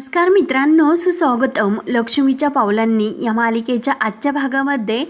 नमस्कार मित्रांनो सुस्वागतम. लक्ष्मीच्या पावलांनी या मालिकेच्या आजच्या भागामध्ये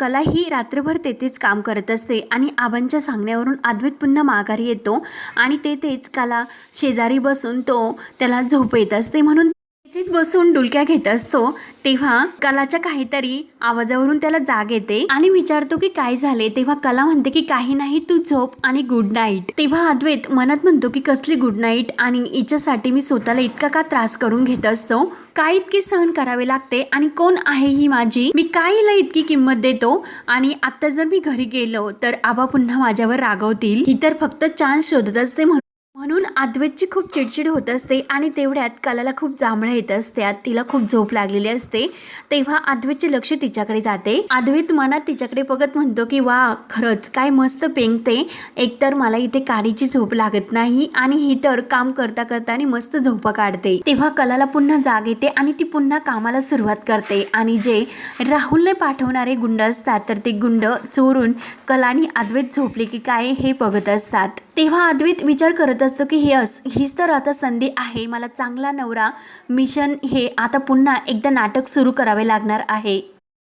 कला ही रात्रभर तेथेच काम करत असते आणि आबांच्या सांगण्यावरून अद्वैत पुन्हा माघारी येतो आणि तेथेच कला शेजारी बसून तो त्याला झोप येत असते म्हणून इथेच बसून डुलक्या घेत असतो तेव्हा कलाच्या काहीतरी आवाजावरून त्याला जाग येते आणि विचारतो की काय झाले? तेव्हा कला म्हणते की काही नाही तू झोप आणि गुड नाईट तेव्हा अद्वैत मनात म्हणतो की कसली गुड नाईट आणि हिच्यासाठी मी स्वतःला इतका का त्रास करून घेत असतो? काय इतकी सहन करावे लागते? आणि कोण आहे ही माझी? मी काय हिला इतकी किंमत देतो? आणि आता जर मी घरी गेलो तर आबा पुन्हा माझ्यावर रागवतील? ही तर फक्त चान्स शोधत असते म्हणून. म्हणून अद्वैतची खूप चिडचिड होत असते आणि तेवढ्यात कलाला खूप जांभळं येत असतात तिला खूप झोप लागलेली असते. तेव्हा अद्वैतचे लक्ष तिच्याकडे जाते. अद्वैत मनात तिच्याकडे बघत म्हणतो की वा खरंच काय मस्त पेंगते. एकतर मला इथे काडीची झोप लागत नाही आणि ही तर काम करता करता आणि मस्त झोपा काढते. तेव्हा कलाला पुन्हा जाग येते आणि ती पुन्हा कामाला सुरुवात करते. आणि जे राहुलने पाठवणारे गुंड असतात तर ते गुंड चोरून कलानी अद्वैत झोपले की काय हे बघत असतात. तेव्हा अद्वैत विचार करत असतो की हे अस हीच तर आता संधी आहे मला चांगला नवरा मिशन हे आता पुन्हा एकदा नाटक सुरू करावे लागणार आहे.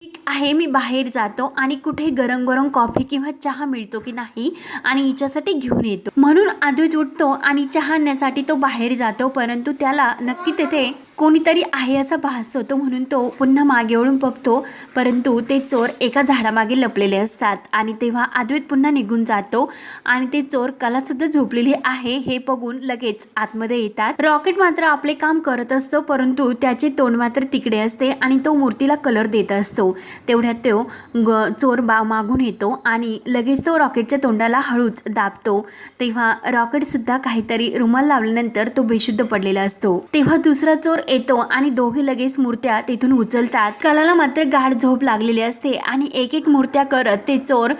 ठीक आहे मी बाहेर जातो आणि कुठे गरम गरम कॉफी किंवा चहा मिळतो की नाही आणि हिच्यासाठी घेऊन येतो. म्हणून अद्वैत उठतो आणि चहा आणण्यासाठी तो बाहेर जातो परंतु त्याला नक्की तेथे कोणीतरी आहे असा भास होतो म्हणून तो पुन्हा मागे वळून बघतो. परंतु ते चोर एका झाडामागे लपलेले असतात आणि तेव्हा अद्वैत पुन्हा निघून जातो आणि ते चोर कलासुद्धा झोपलेली आहे हे बघून लगेच आतमध्ये येतात. रॉकेट मात्र आपले काम करत असतो परंतु त्याचे तोंड मात्र तिकडे असते आणि तो मूर्तीला कलर देत असतो. तेवढ्यात तो ग चोर बा मागून येतो आणि लगेच तो रॉकेटच्या तोंडाला हळूच दाबतो. तेव्हा रॉकेटसुद्धा काहीतरी रुमाल लावल्यानंतर तो बेशुद्ध पडलेला असतो. तेव्हा दुसरा चोर येतो आणि दोघे लगेच मूर्त्या तिथून उचलतात. कलाला मात्र गाढ झोप लागलेली असते आणि एक एक मूर्त्या करत ते चोर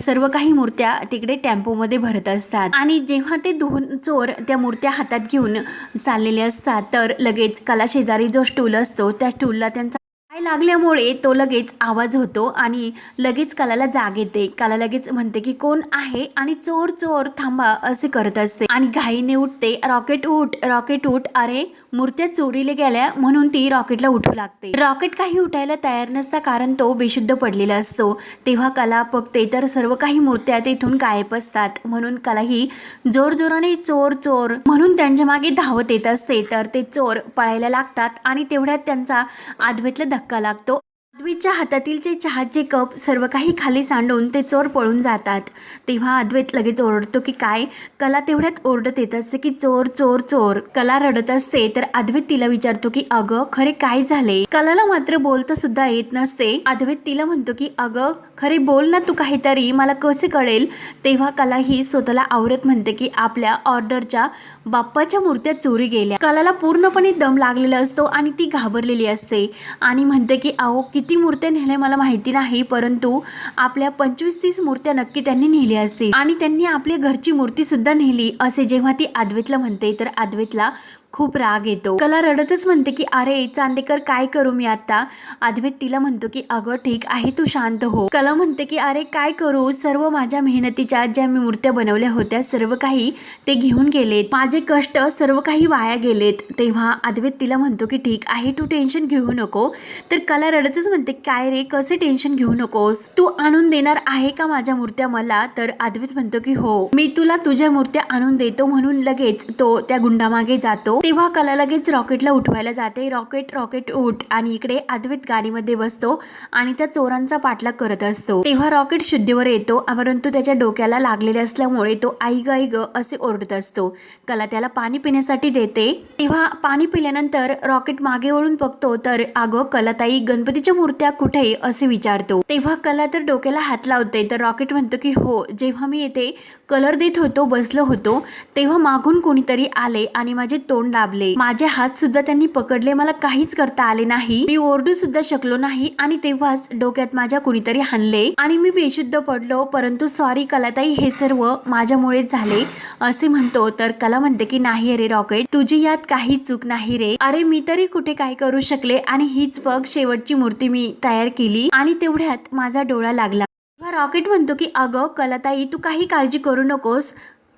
सर्व काही मूर्त्या तिकडे टेम्पोमध्ये भरत असतात. आणि जेव्हा ते दोन चोर त्या मूर्त्या हातात घेऊन चाललेले असतात तर लगेच कला शेजारी जो स्टूल असतो त्या स्टूलला त्यांचा लागल्यामुळे तो लगेच आवाज होतो आणि लगेच कलाला जाग येते. कला लगेच म्हणते की कोण आहे आणि चोर चोर थांबा असे करत असते. आणि घाईने उठते रॉकेट उठ रॉकेट उठ. अरे मूर्त्या चोरीला गेल्या म्हणून ती रॉकेटला उठू लागते. रॉकेट काही उठायला तयार नसता कारण तो बेशुद्ध पडलेला असतो. तेव्हा कला बघते तर सर्व काही मूर्त्या तेथून गायब असतात. म्हणून कला ही जोरजोराने चोर चोर म्हणून त्यांच्या मागे धावत येत असते. तर ते चोर पळायला लागतात आणि तेवढ्यात त्यांचा आदवेतला धक्का लागतो अद्वैतच्या हातातील जे चहाचे कप सर्व काही खाली सांडून ते चोर पळून जातात. तेव्हा अद्वैत लगेच ओरडतो की काय? कला तेवढ्यात ओरडत येत असते की चोर चोर चोर. कला रडत असते तर अद्वैत तिला विचारतो की अगं खरे काय झाले? कलाला मात्र बोलता सुद्धा येत नसते. अद्वैत तिला म्हणतो की अगं खरे बोल ना तू काहीतरी मला कसे कळेल? तेव्हा कला ही स्वतःला आवरत म्हणते की आपल्या ऑर्डरच्या बाप्पाच्या मूर्त्या चोरी गेल्या. कलाला पूर्णपणे दम लागलेला असतो आणि ती घाबरलेली असते आणि म्हणते की अहो किती मूर्त्या नेल्या मला माहिती नाही परंतु आपल्या पंचवीस तीस मूर्त्या नक्की त्यांनी नेल्या असतील. आणि त्यांनी आपल्या घरची मूर्ती सुद्धा नेली असे जेव्हा ती आद्वेतला म्हणते तर आद्वेतला खूप राग येतो. कला रडतच म्हणते की अरे चांदेकर काय करू मी आता? अद्वैत तिला म्हणतो की अगं ठीक आहे तू शांत हो. कला म्हणते की अरे काय करू? सर्व माझ्या मेहनतीच्या ज्या मी मूर्त्या बनवल्या होत्या सर्व काही ते घेऊन गेलेत. माझे कष्ट सर्व काही वाया गेलेत. तेव्हा अद्वैत तिला म्हणतो की ठीक आहे तू टेन्शन घेऊ नको. तर कला रडतच म्हणते काय रे कसे टेन्शन घेऊ नकोस? तू आणून देणार आहे का माझ्या मूर्त्या मला? तर अद्वैत म्हणतो की हो. मी तुला तुझ्या मूर्त्या आणून देतो म्हणून लगेच तो त्या गुंडामागे जातो. तेव्हा कला लगेच रॉकेटला उठवायला जाते. रॉकेट रॉकेट उठ आणि इकडे अद्वैत गाडीमध्ये बसतो आणि त्या चोरांचा पाठलाग करत असतो. तेव्हा रॉकेट शुद्धीवर येतो परंतु त्याच्या डोक्याला लागलेले असल्यामुळे तो आई ग आई ग असे ओरडत असतो. कला त्याला पाणी पिण्यासाठी देते. तेव्हा पाणी पिल्यानंतर रॉकेट मागे वळून बघतो तर अगं कलाताई गणपतीच्या मूर्त्या कुठे असे विचारतो. तेव्हा कला तर डोक्याला हात लावते तर रॉकेट म्हणतो की हो जेव्हा मी येते कलर देत होतो बसलो होतो तेव्हा मागून कोणीतरी आले आणि माझे तोंड लाभले. माझे हात सुद्धा त्यांनी पकडले. मला काहीच करता आले नाही. मी ओरडू सुद्धा शकलो नाही आणि तेव्हाच डोक्यात माझ्या कुणीतरी हाणले आणि मी बेशुद्ध पडलो. परंतु सॉरी कलाताई हे सर्व माझ्यामुळेच झाले. असे म्हणतो तर कला म्हणते की नाही रे रॉकेट तुझी यात काही चूक नाही रे. अरे मी तरी कुठे काय करू शकले? आणि हीच बघ शेवटची मूर्ती मी तयार केली आणि तेवढ्यात माझा डोळा लागला. रॉकेट म्हणतो की अगं कलाताई तू काही काळजी करू नकोस.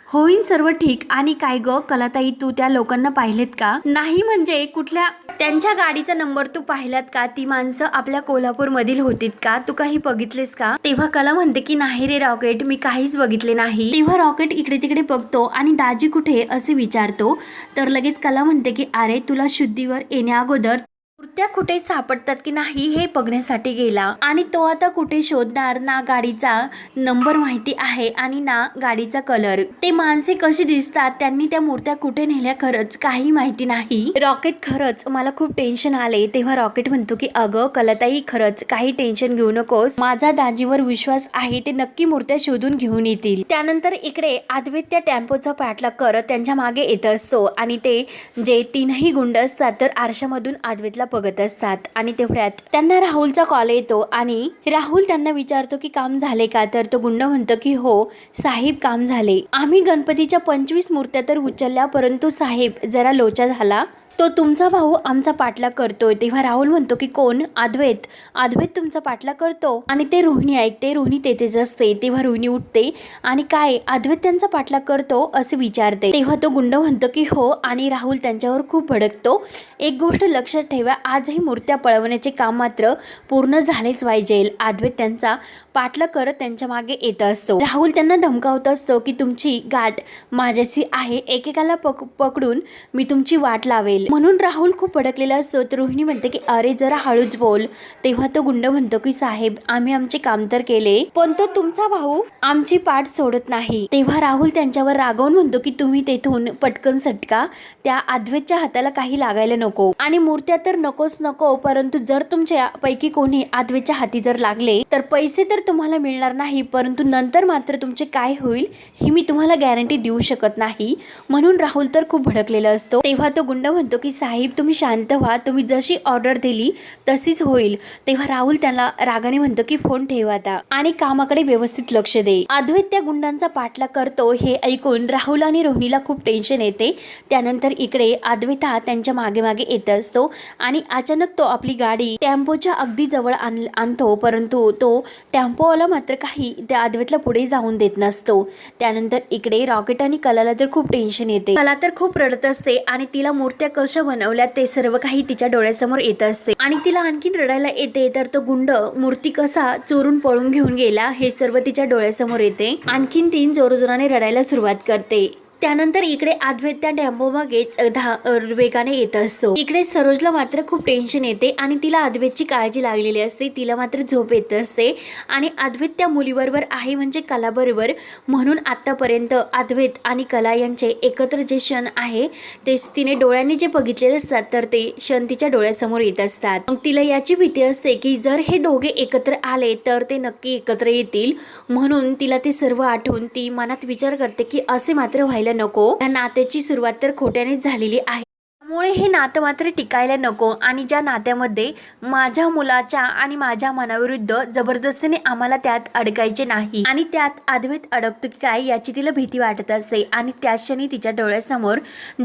होईन सर्व ठीक. आणि काय ग? कलाताई तू त्या लोकांना पाहिलेत का? नाही म्हणजे कुठल्या त्यांच्या गाडीचा नंबर तू पाहिलात का? ती माणसं आपल्या कोल्हापूर मधील होतीत का? तू काही बघितलेस का? तेव्हा कला म्हणते की नाही रे रॉकेट मी काहीच बघितले नाही. तेव्हा रॉकेट इकडे तिकडे बघतो आणि दाजी कुठे असे विचारतो. तर लगेच कला म्हणते की अरे तुला शुद्धीवर येण्या अगोदर मूर्त्या कुठे सापडतात की नाही हे बघण्यासाठी गेला. आणि तो आता कुठे शोधणार? ना गाडीचा नंबर माहिती आहे आणि ना गाडीचा कलर ते माणसे कशी दिसतात? त्यांनी त्या मूर्त्या कुठे नेल्या खरंच काही माहिती नाही. रॉकेट खरंच मला खूप टेन्शन आले. तेव्हा रॉकेट म्हणतो की अगं कलताई खरंच काही टेन्शन घेऊ नकोस. माझा दाजीवर विश्वास आहे ते नक्की मूर्त्या शोधून घेऊन येतील. त्यानंतर इकडे आदवेत त्या टेम्पोचा पाठलाग करत त्यांच्या मागे येत असतो. आणि ते जे तीनही गुंड असतात तर आरशामधून आदवेतला बघत असतात. आणि तेवढ्यात त्यांना राहुलचा कॉल येतो आणि राहुल त्यांना विचारतो की काम झाले का? तर तो गुंड म्हणतो की हो साहेब काम झाले. आम्ही गणपतीच्या पंचवीस मूर्त्या तर उचलल्या परंतु साहेब जरा लोचा झाला. तो तुमचा भाऊ आमचा पाठलाग करतोय. तेव्हा राहुल म्हणतो की कोण? अद्वैत. अद्वैत तुमचा पाठलाग करतो आणि ते रोहिणी ऐकते रोहिणी तेथेच असते. तेव्हा रोहिणी उठते आणि काय? आद्वेत त्यांचा पाठलाग करतो असे विचारते. तेव्हा तो गुंड म्हणतो की हो. आणि राहुल त्यांच्यावर खूप भडकतो. एक गोष्ट लक्षात ठेवा. आजही मूर्त्या पळवण्याचे काम मात्र पूर्ण झालेच पाहिजे. अद्वैत त्यांचा पाठलाग करत त्यांच्या मागे येत असतो. राहुल त्यांना धमकावत असतो की तुमची गाठ माझ्याशी आहे. एकेकाला पक पकडून मी तुमची वाट लावेल. म्हणून राहुल खूप भडकलेला असतो. तर रोहिणी म्हणते की अरे जरा हळूच बोल. तेव्हा तो गुंड म्हणतो की साहेब आम्ही आमचे काम तर केले पण तो तुमचा भाऊ आमची पाठ सोडत नाही. तेव्हा राहुल त्यांच्यावर रागवून म्हणतो की तुम्ही तेथून पटकन सटका. त्या अद्वैतच्या हाताला काही लागायला नको. आणि मूर्त्या तर नकोच नको परंतु जर तुमच्या पैकी कोणी अद्वैतच्या हाती जर लागले तर पैसे तर तुम्हाला मिळणार नाही परंतु नंतर मात्र तुमचे काय होईल ही मी तुम्हाला गॅरंटी देऊ शकत नाही. म्हणून राहुल तर खूप भडकलेला असतो. तेव्हा तो गुंड म्हणतो की साहेब तुम्ही शांत व्हा. तुम्ही जशी ऑर्डर दिली तशीच होईल. तेव्हा राहुल त्याला रागाने म्हणतो की फोन ठेवा आता आणि कामाकडे व्यवस्थित लक्ष दे. अद्वैत त्या गुंडांचा पाठलाग करतो हे ऐकून राहुल आणि रोहिणीला खूप टेन्शन येते. त्यानंतर इकडे अद्वैत हा त्यांच्या मागे मागे येत असतो आणि अचानक तो आपली गाडी टेम्पोच्या अगदी जवळ आण- आणतो. परंतु तो टेम्पोवाला मात्र काही त्या अद्वैतला पुढे जाऊन देत नसतो. त्यानंतर इकडे रॉकेट आणि कलाला तर खूप टेन्शन येते. कला तर खूप रडत असते आणि तिला मूर्त्या कशा बनवल्या ते सर्व काही तिच्या डोळ्यासमोर येत असते. आणि तिला आणखीन रडायला येते तर तो गुंड मूर्ती कसा चोरून पळून घेऊन गेला हे सर्व तिच्या डोळ्यासमोर येते. आणखीन तीन जोरजोराने रडायला सुरुवात करते. त्यानंतर इकडे अद्वैत त्या डॅम्बो मागेच धा वेगाने येत असतो. इकडे सरोजला मात्र खूप टेन्शन येते आणि तिला अद्वैतची काळजी लागलेली असते. तिला मात्र झोप येत असते. आणि अद्वैत त्या मुलीबरोबर आहे म्हणजे कलाबरोबर. म्हणून आत्तापर्यंत अद्वैत आणि कला यांचे एकत्र जे क्षण आहे ते तिने डोळ्यांनी जे बघितलेले असतात तर ते क्षण तिच्या डोळ्यासमोर येत असतात. मग तिला याची भीती असते की जर हे दोघे एकत्र आले तर ते नक्की एकत्र येतील. म्हणून तिला ते सर्व आठवून ती मनात विचार करते की असे मात्र व्हायला नको. या नात्याची सुरुवात तर खोट्यानेच झालेली आहे. त्यामुळे हे नातं मात्र टिकायला नको आणि ज्या नात्यामध्ये माझ्या मुलाच्या आणि माझ्या मनाविरुद्ध जबरदस्तीने आम्हाला त्यात अडकायचे नाही आणि त्यात अद्वैत अडकतो की काय याची तिला भीती वाटत असते. आणि त्या क्षणी तिच्या डोळ्यासमोर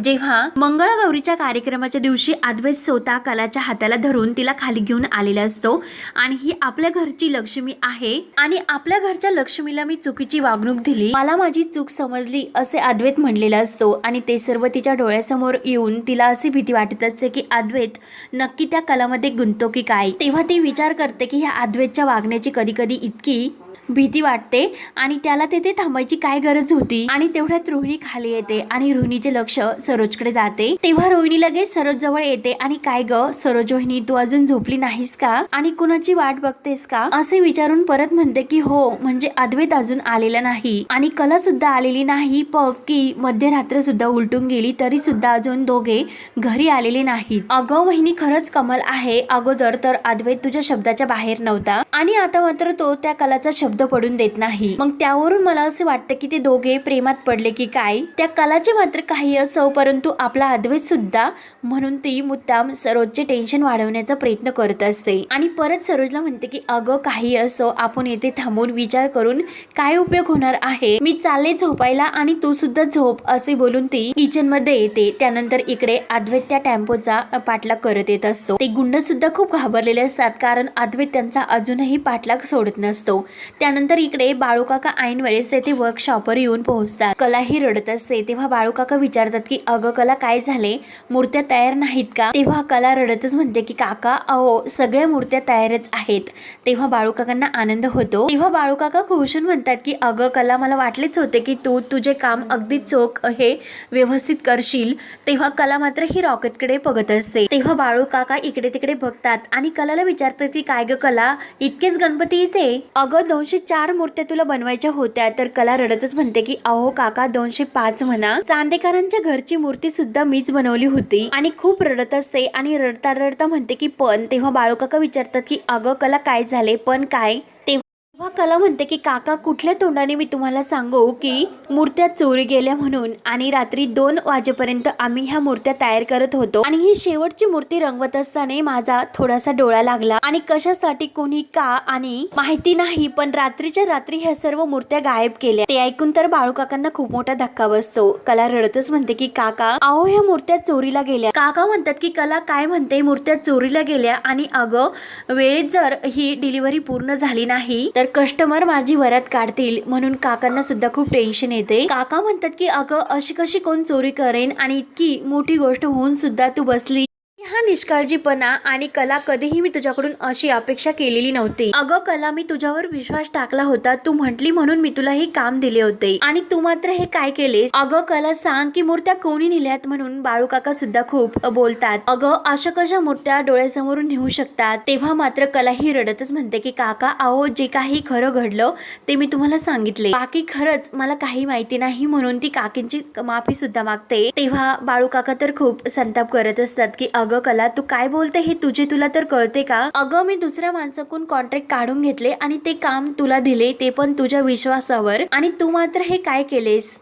जेव्हा मंगळगौरीच्या कार्यक्रमाच्या दिवशी अद्वैत स्वतः कलाच्या हाताला धरून तिला खाली घेऊन आलेला असतो आणि ही आपल्या घरची लक्ष्मी आहे आणि आपल्या घरच्या लक्ष्मीला मी चुकीची वागणूक दिली. मला माझी चूक समजली असे अद्वैत म्हणलेला असतो आणि ते सर्व तिच्या डोळ्यासमोर येऊन तिला अशी भीती वाटत असते की अद्वैत नक्की त्या कलामध्ये गुंतो की काय? तेव्हा ती विचार करते की ह्या अद्वैतच्या वागण्याची कधी कधी इतकी भीती वाटते आणि त्याला तेथे थांबायची काय गरज होती? आणि तेवढ्यात रोहिणी खाली येते आणि रोहिणीचे लक्ष सरोजकडे जाते. तेव्हा रोहिणी लगेच सरोज जवळ येते आणि काय ग? सरोज रोहिणी तू अजून झोपली नाहीस का? आणि कुणाची वाट बघतेस का? असे विचारून परत म्हणते की हो म्हणजे अद्वैत अजून आलेला नाही. आणि कला सुद्धा आलेली नाही पग की मध्यरात्र सुद्धा उलटून गेली तरी सुद्धा अजून दोघे घरी आलेले नाहीत. अगं वहिनी खरंच कमल आहे. अगोदर तर अद्वैत तुझ्या शब्दाच्या बाहेर नव्हता. आणि आता मात्र तो त्या कलाचा शब्द पडून देत नाही. मग त्यावरून मला असे वाटतं की ते दोघे प्रेमात पडले की काय? त्या कलाचे मात्र काही असो परंतु आपला अद्वैत सुद्धा म्हणून ती मुद्दाम सरोजचे टेन्शन वाढवण्याचा प्रयत्न करत असते. आणि परत सरोजला म्हणते की अगं काही असो आपण येथे थांबून विचार करून काय उपयोग होणार आहे? मी चालले झोपायला आणि तू सुद्धा झोप असे बोलून ती किचनमध्ये येते. त्यानंतर इकडे अद्वैत त्या टेम्पोचा पाठलाग करत येत असतो. ते गुंड सुद्धा खूप घाबरलेले असतात कारण अद्वैत त्यांचा अजूनही पाठलाग सोडत नसतो. त्या त्यानंतर इकडे बाळूकाका ऐन वेळेस तेथे वर्कशॉपवर येऊन पोहोचतात. कला ही रडत असते. तेव्हा बाळूकाका विचारतात की अगं कला काय झाले? मूर्त्या तयार नाहीत का? तेव्हा कला रडतच म्हणते की काका अहो सगळ्या मूर्त्या तयारच आहेत. तेव्हा बाळूकाकांना आनंद होतो. तेव्हा बाळूकाका खुशून म्हणतात की अगं कला मला वाटलेच होते की तू तुझे काम अगदी चोख हे व्यवस्थित करशील. तेव्हा कला मात्र ही रॉकेटकडे बघत असते. तेव्हा बाळू काका इकडे तिकडे बघतात आणि कलाला विचारतात की काय ग कला? इतकेच गणपती इथे? अगं दोनशे चार मूर्त्या तुला बनवायच्या होत्या तर कला रडतच म्हणते की अहो काका दोनशे पाच म्हणा. चांदेकरांच्या घरची मूर्ती सुद्धा मीच बनवली होती. आणि खूप रडत असते आणि रडता रडता म्हणते की पण तेव्हा बाळू काका विचारतात की अगं कला काय झाले? पण काय? कला म्हणते की काका कुठल्या तोंडाने मी तुम्हाला सांगू की मूर्त्या चोरी गेल्या म्हणून आणि रात्री दोन वाजेपर्यंत आम्ही ह्या मूर्त्या तयार करत होतो आणि ही शेवटची मूर्ती रंगवत असताना माझा थोडासा डोळा लागला. आणि कशासाठी कोणी का आणि माहिती नाही पण रात्रीच्या रात्री ह्या सर्व मूर्त्या गायब केल्या. ते ऐकून तर बाळू काकांना खूप मोठा धक्का बसतो. कला रडतच म्हणते की काका अहो ह्या मूर्त्या चोरीला गेल्या. काका म्हणतात की कला काय म्हणते मूर्त्या चोरीला गेल्या आणि अगं वेळेत जर ही डिलिव्हरी पूर्ण झाली नाही तर कश कस्टमर माझी वरात काढतील म्हणून काकांना सुद्धा खूप टेन्शन येते. काका म्हणतात की अगं अशी कशी कोण चोरी करेन आणि इतकी मोठी गोष्ट होऊन सुद्धा तू बसली हा निष्काळजीपणा आणि कला कधीही मी तुझ्याकडून अशी अपेक्षा केलेली नव्हती. अगं कला मी तुझ्यावर विश्वास टाकला होता. तू म्हंटली म्हणून मी तुला हे काम दिले होते. आणि तू मात्र हे काय केलेस? अगं कला सांग की मूर्त्या कोणी नेल्यात म्हणून बाळू काका सुद्धा खूप बोलतात. अगं अशा कशा मूर्त्या डोळ्यासमोरून नेऊ शकतात? तेव्हा मात्र कला ही रडतच म्हणते की काका आहो जे काही खरं घडलं ते मी तुम्हाला सांगितले. बाकी खरंच मला काही माहिती नाही म्हणून ती काकींची माफी सुद्धा मागते. तेव्हा बाळू काका तर खूप संताप करत असतात की अगं कला तू काय बोलते हे तुझे तुला तर कळते का? अगं मी दुसऱ्या माणसाकडून कॉन्ट्रॅक्ट काढून घेतले आणि ते काम तुला दिले ते पण तुझ्या विश्वासावर. आणि तू मात्र हे काय केलेस?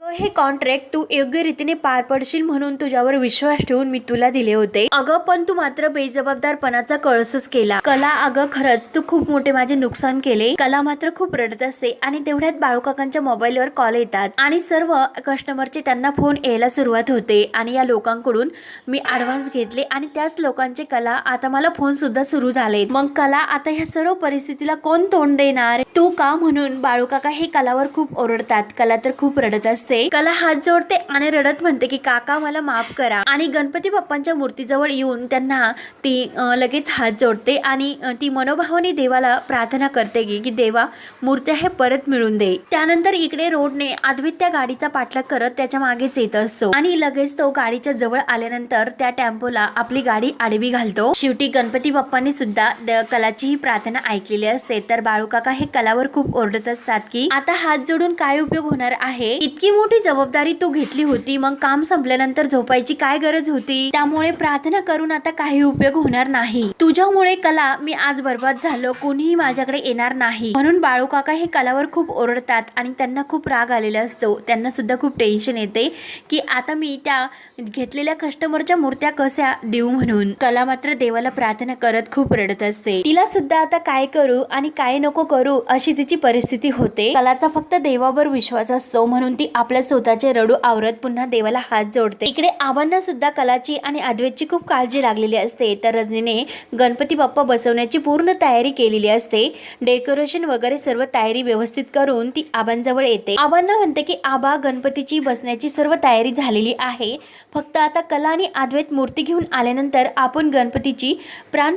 अगं, हे कॉन्ट्रॅक्ट तू योग्य रीतीने पार पडशील म्हणून तुझ्यावर विश्वास ठेवून मी तुला दिले होते. अगं पण तू मात्र बेजबाबदारपणाचा कळसच केला. कला अगं खरंच तू खूप मोठे माझे नुकसान केले. कला मात्र खूप रडत असते आणि तेवढ्यात बाळूकाकांच्या मोबाईलवर कॉल येतात. आणि सर्व कस्टमरचे त्यांना फोन यायला सुरुवात होते आणि या लोकांकडून मी ॲडव्हान्स घेतले आणि त्याच लोकांचे कला आता मला फोन सुद्धा सुरू झाले मग कला आता ह्या सर्व परिस्थितीला कोण तोंड देणार? तू का म्हणून बाळूकाका हे कलावर खूप ओरडतात? कला तर खूप रडत असते. कला हात जोडते आणि रडत म्हणते की काका मला माफ करा. आणि गणपती बाप्पांच्या मूर्तीजवळ येऊन त्यांना ती लगेच हात जोडते आणि ती मनोभावाने देवाला प्रार्थना करते की की देवा मूर्त्या हे परत मिळून दे. त्यानंतर इकडे रोडने आदवित्या गाडीचा पाठलाग करत त्याच्या मागेच येत असतो. आणि लगेच तो गाडीच्या जवळ आल्यानंतर त्या टेम्पोला आपली गाडी आडवी घालतो. शेवटी गणपती बाप्पांनी सुद्धा कलाची ही प्रार्थना ऐकलेली असते. तर बाळूकाका हे कलावर खूप ओरडत असतात की आता हात जोडून काय उपयोग होणार आहे? इतकी मोठी जबाबदारी तू घेतली होती. मग काम संपल्यानंतर झोपायची काय गरज होती? त्यामुळे प्रार्थना करून आता काही उपयोग होणार नाही. तुझ्यामुळे कला मी आज बर्बाद झालो. कोणीही माझ्याकडे येणार नाही. म्हणून बाळू काका हे कलावर खूप ओरडतात आणि त्यांना खूप राग आलेला असतो. त्यांना सुद्धा खूप टेन्शन येते की आता मी त्या घेतलेल्या कस्टमरच्या मूर्त्या कशा देऊ म्हणून. कला मात्र देवाला प्रार्थना करत खूप रडत असते. तिला सुद्धा आता काय करू आणि काय नको करू अशी तिची परिस्थिती होते. कलाचा फक्त देवावर विश्वास असतो म्हणून ती आपल्या स्वतःचे रडू आवरत पुन्हा देवाला हात जोडते. इकडे आव्हांना सुद्धा कलाची आणि अद्वैतची खूप काळजी लागलेली असते. तर रजनीने गणपती बाप्पा बसवण्याची पूर्ण तयारी केलेली असते. डेकोरेशन वगैरे सर्व तयारी व्यवस्थित करून ती आबांजवळ येते. आबांना म्हणते की आबा गणपतीची बसण्याची सर्व तयारी झालेली आहे. फक्त आता कला आणि अद्वैत मूर्ती घेऊन आल्यानंतर आपण गणपतीची प्राण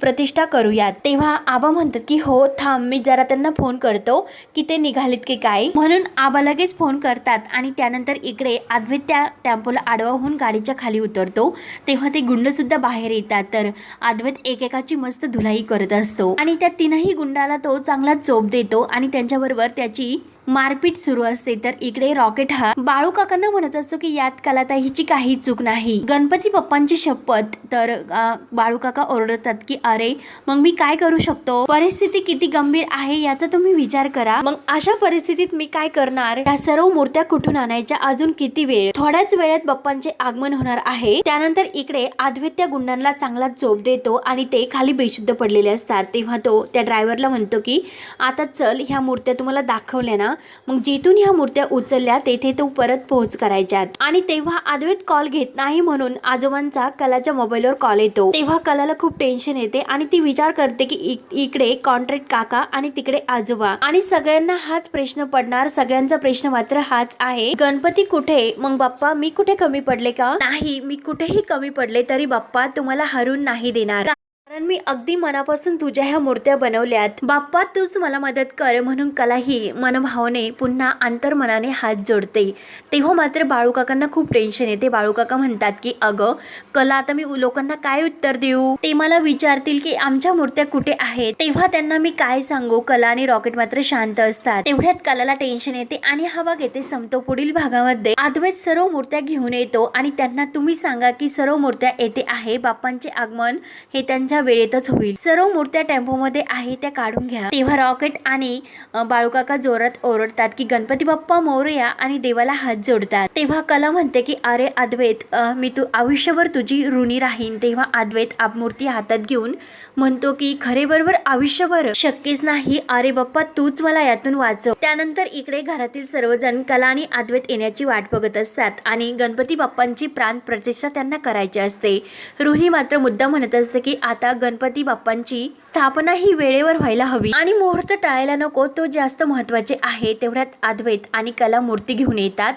प्रतिष्ठा करूयात. तेव्हा आबा म्हणतात की हो थांब मी जरा त्यांना फोन करतो. की ते निघालेत की काय? म्हणून आबा लगेच फोन करतात. आणि त्यानंतर इकडे अद्वैत त्या टेम्पोला आडवा होऊन गाडीच्या खाली उतरतो. तेव्हा ते गुंडसुद्धा बाहेर येतात. तर अद्वैत एकेकाची मस्त धुलाई करत असतो. आणि त्या तीनही गुंडाला तो चांगला चोप देतो आणि त्यांच्याबरोबर त्याची मारपीट सुरू असते. तर इकडे रॉकेट हा बाळू काकांना म्हणत असतो की यात कलाताईची काही चूक नाही. गणपती बाप्पांची शपथ. तर बाळू काका ओरडतात की अरे मग मी काय करू शकतो? परिस्थिती किती गंभीर आहे याचा तुम्ही विचार करा. मग अशा परिस्थितीत मी काय करणार? या सर्व मूर्त्या कुठून आणायच्या? अजून किती वेळ? थोड्याच वेळात बाप्पांचे आगमन होणार आहे. त्यानंतर इकडे आदवित्या गुंडांना चांगला झोप देतो आणि ते खाली बेशुद्ध पडलेले असतात. तेव्हा तो त्या ड्रायव्हरला म्हणतो की आता चल ह्या मूर्त्या तुम्हाला दाखवल्या ना. केलं मग जिथून ह्या मूर्त्या उचलल्या तेथे तो परत पोहोच करायच्यात. आणि तेव्हा अद्वैत कॉल घेत नाही म्हणून आजोबांचा कलाच्या मोबाईलवर कॉल येतो. तेव्हा कलाला खूप टेन्शन येते आणि ती विचार करते की इक- इकडे कॉन्ट्रॅक्ट काका आणि तिकडे आजोबा. आणि सगळ्यांना हाच प्रश्न पडणार. सगळ्यांचा प्रश्न मात्र हाच आहे. गणपती कुठे? मग बाप्पा मी कुठे कमी पडले का? नाही मी कुठेही कमी पडले तरी बाप्पा तुम्हाला हरून नाही देणार. कारण मी अगदी मनापासून तुझ्या ह्या मूर्त्या बनवल्यात. बाप्पा तूच मला मदत कर म्हणून कलाही मनभावने पुन्हा अंतर्मनाने हात जोडते. तेव्हा मात्र बाळूकाकांना खूप टेन्शन येते. बाळूकाका म्हणतात की अगं कला आता मी लोकांना काय उत्तर देऊ? ते मला विचारतील की आमच्या मूर्त्या कुठे आहेत? तेव्हा त्यांना मी काय सांगू? कला आणि रॉकेट मात्र शांत असतात. तेवढ्यात कलाला टेन्शन येते आणि हवा घेते संपतो पुढील भागामध्ये. आदवेत सर्व मूर्त्या घेऊन येतो आणि त्यांना तुम्ही सांगा की सर्व मूर्त्या येथे आहे? बाप्पांचे आगमन हे त्यांच्या वेळेतच होईल. सर्व मूर्त्या टेम्पोमध्ये आहे त्या काढून घ्या. तेव्हा रॉकेट आणि बाळूकाका जोरात ओरडतात की गणपती बाप्पा मोरया आणि देवाला हात जोडतात. तेव्हा कला म्हणते की अरे अद्वैत मी तू आयुष्यभर तुझी ऋणी राहीन. तेव्हा अद्वैत आपमूर्ती हातात घेऊन म्हणतो की खरे बरोबर आयुष्यभर शक्यच नाही. अरे बाप्पा तूच मला यातून वाचव. त्यानंतर इकडे घरातील सर्वजण कला आणि अद्वैत येण्याची वाट बघत असतात आणि गणपती बाप्पांची प्राण प्रतिष्ठा त्यांना करायची असते. रोहिणी मात्र मुद्दा म्हणत असते की आता गणपती बाप्पांची स्थापना ही वेळेवर व्हायला हवी. आणि मुहूर्त टाळायला नको तो जास्त महत्त्वाचे आहे तेवढ्यात अद्वैत आणि कला मूर्ती घेऊन येतात.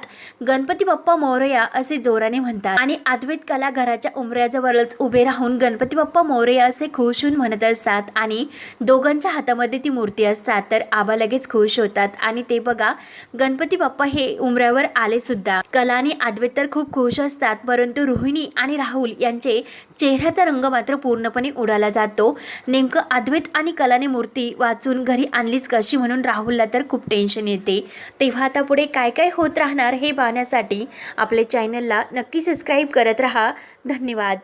गणपती बाप्पा मोरया असे जोराने म्हणतात. आणि अद्वैत कला घराच्या उमऱ्याजवळच उभे राहून गणपती बाप्पा मोरया असे खुश होऊन म्हणत असतात. आणि दोघांच्या हातामध्ये ती मूर्ती असतात तर आबा लगेच खुश होतात. आणि ते बघा गणपती बाप्पा हे उमऱ्यावर आले सुद्धा कला आणि अद्वैत तर खूप खुश असतात परंतु रोहिणी आणि राहुल यांचे चेहऱ्याचा रंग मात्र पूर्णपणे उडाला जातो. नेमकं अद्वैत आणि कलाने मूर्ती वाचून घरी आणलीच कशी म्हणून राहुलला तर खूप टेन्शन येते. तेव्हा आता पुढे काय काय होत राहणार हे पाहण्यासाठी आपल्या चॅनलला नक्की सबस्क्राईब करत राहा. धन्यवाद.